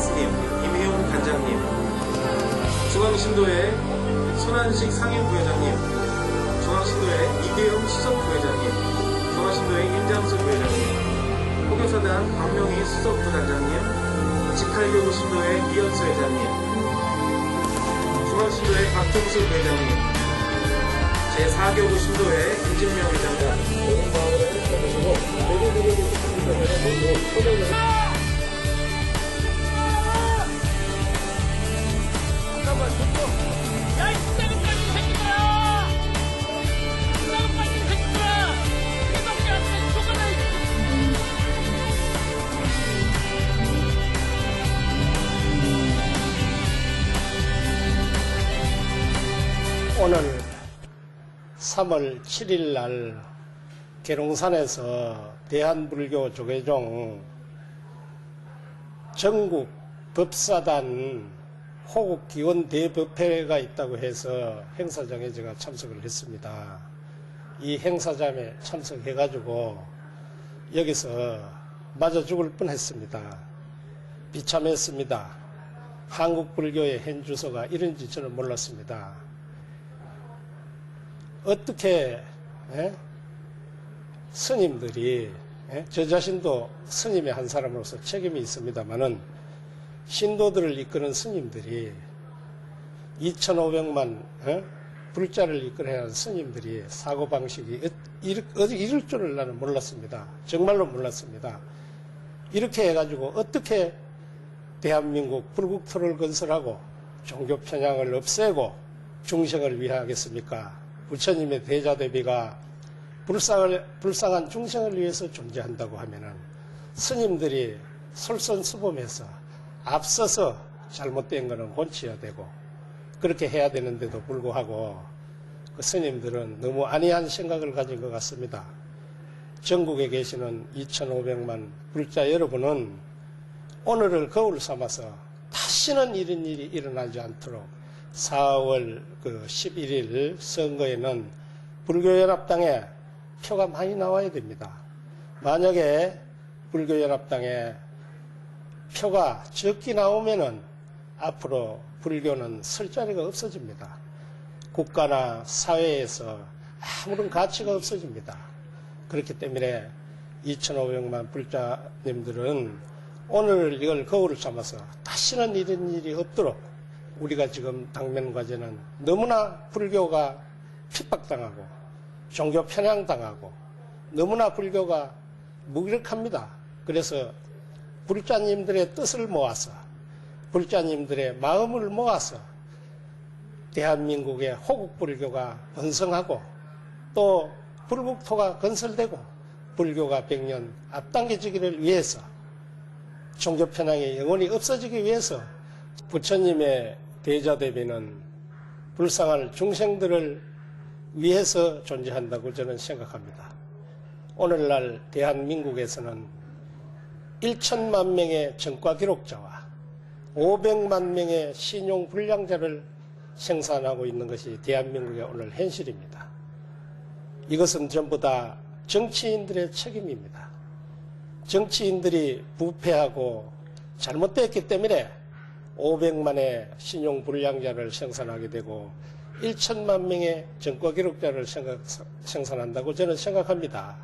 한스님, 임혜용 단장님, 중앙신도의 손한식 상임부회장님, 중앙신도의 이계영 수석부회장님, 중앙신도의 임장수 부회장님, 호교사단 박명희 수석부단장님, 직할교구 신도의 이현수 회장님, 중앙신도의 박종수 부회장님, 제4교구 신도의 김진명 회장과 모든 방을 해주시고 모든 분들께 모두 초대를 3월 7일 날 계룡산에서 대한불교 조계종 전국 법사단 호국기원 대법회가 있다고 해서 행사장에 제가 참석을 했습니다. 이 행사장에 참석해가지고 여기서 맞아 죽을 뻔했습니다. 비참했습니다. 한국 불교의 현 주소가 이런지 저는 몰랐습니다. 어떻게 예? 스님들이 예? 저 자신도 스님의 한 사람으로서 책임이 있습니다만은 신도들을 이끄는 스님들이 2,500만 예? 불자를 이끌어야 하는 스님들이 사고 방식이 어- 이럴, 어디 이럴 줄을 나는 몰랐습니다. 정말로 몰랐습니다. 이렇게 해가지고 어떻게 대한민국 불국토를 건설하고 종교 편향을 없애고 중생을 위하겠습니까? 부처님의 대자대비가 불쌍을, 불쌍한 중생을 위해서 존재한다고 하면은 스님들이 솔선수범해서 앞서서 잘못된 것은 고쳐야 되고 그렇게 해야 되는데도 불구하고 그 스님들은 너무 안이한 생각을 가진 것 같습니다. 전국에 계시는 2,500만 불자 여러분은 오늘을 거울 삼아서 다시는 이런 일이 일어나지 않도록 4월 그 11일 선거에는 불교연합당에 표가 많이 나와야 됩니다. 만약에 불교연합당에 표가 적게 나오면은 앞으로 불교는 설 자리가 없어집니다. 국가나 사회에서 아무런 가치가 없어집니다. 그렇기 때문에 2,500만 불자님들은 오늘 이걸 거울을 삼아서 다시는 이런 일이 없도록 우리가 지금 당면 과제는 너무나 불교가 핍박당하고 종교 편향당하고 너무나 불교가 무기력합니다. 그래서 불자님들의 뜻을 모아서 불자님들의 마음을 모아서 대한민국의 호국 불교가 번성하고 또 불국토가 건설되고 불교가 백년 앞당겨지기를 위해서 종교 편향이 영원히 없어지기 위해서 부처님의 대자대비는 불쌍한 중생들을 위해서 존재한다고 저는 생각합니다. 오늘날 대한민국에서는 1천만 명의 전과 기록자와 500만 명의 신용 불량자를 생산하고 있는 것이 대한민국의 오늘 현실입니다. 이것은 전부 다 정치인들의 책임입니다. 정치인들이 부패하고 잘못됐기 때문에 500만의 신용 불량자를 생산하게 되고 1천만 명의 전과 기록자를 생각- 생산한다고 저는 생각합니다.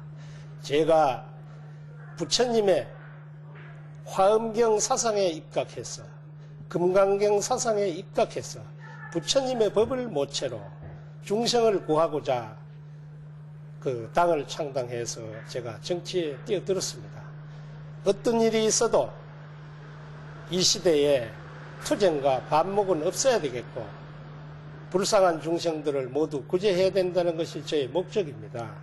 제가 부처님의 화엄경 사상에 입각해서 금강경 사상에 입각해서 부처님의 법을 모체로 중생을 구하고자 그 당을 창당해서 제가 정치에 뛰어들었습니다. 어떤 일이 있어도 이 시대에 투쟁과 반목은 없어야 되겠고 불쌍한 중생들을 모두 구제해야 된다는 것이 저의 목적입니다.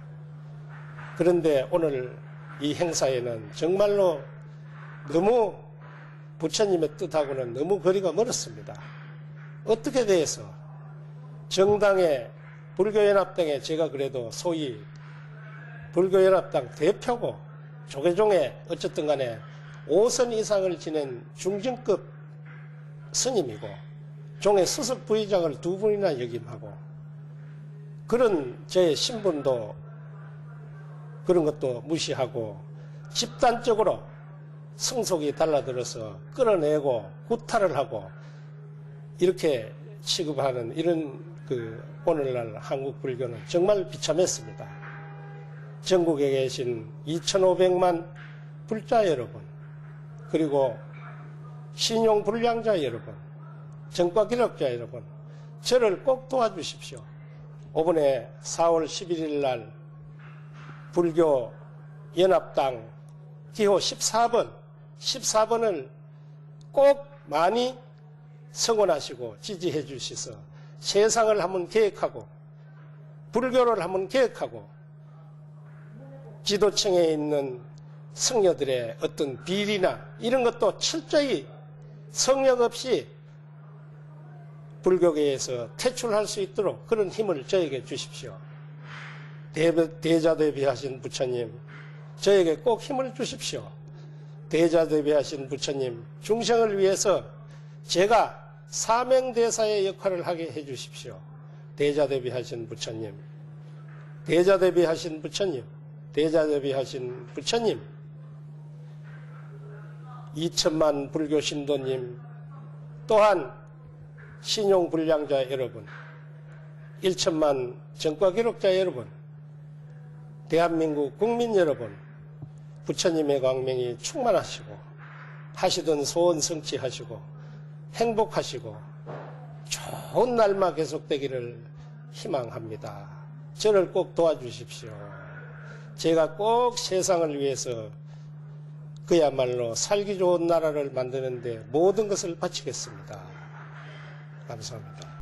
그런데 오늘 이 행사에는 정말로 너무 부처님의 뜻하고는 너무 거리가 멀었습니다. 어떻게 대해서 정당의 불교연합당에 제가 그래도 소위 불교연합당 대표고 조계종에 어쨌든 간에 5선 이상을 지낸 중진급 스님이고 종의 수석 부의장을 두 분이나 역임하고 그런 제 신분도 그런 것도 무시하고 집단적으로 성속이 달라들어서 끌어내고 구타를 하고 이렇게 취급하는 이런 그 오늘날 한국 불교는 정말 비참했습니다. 전국에 계신 2,500만 불자 여러분, 그리고 신용 불량자 여러분, 정과 기록자 여러분, 저를 꼭 도와주십시오. 이번에 4월 11일 날 불교 연합당 기호 14번, 14번을 꼭 많이 성원하시고 지지해 주셔서 세상을 한번 계획하고 불교를 한번 계획하고 지도층에 있는 성녀들의 어떤 비리나 이런 것도 철저히 성역 없이 불교계에서 퇴출할 수 있도록 그런 힘을 저에게 주십시오. 대- 대자 대비하신 부처님, 저에게 꼭 힘을 주십시오. 대자 대비하신 부처님, 중생을 위해서 제가 사명대사의 역할을 하게 해주십시오. 대자 대비하신 부처님, 대자 대비하신 부처님, 대자 대비하신 부처님, 2천만 불교 신도님, 또한 신용 불량자 여러분, 1천만 정과 기록자 여러분, 대한민국 국민 여러분, 부처님의 광명이 충만하시고 하시던 소원 성취하시고 행복하시고 좋은 날만 계속되기를 희망합니다. 저를 꼭 도와주십시오. 제가 꼭 세상을 위해서 그야말로 살기 좋은 나라를 만드는데 모든 것을 바치겠습니다. 감사합니다.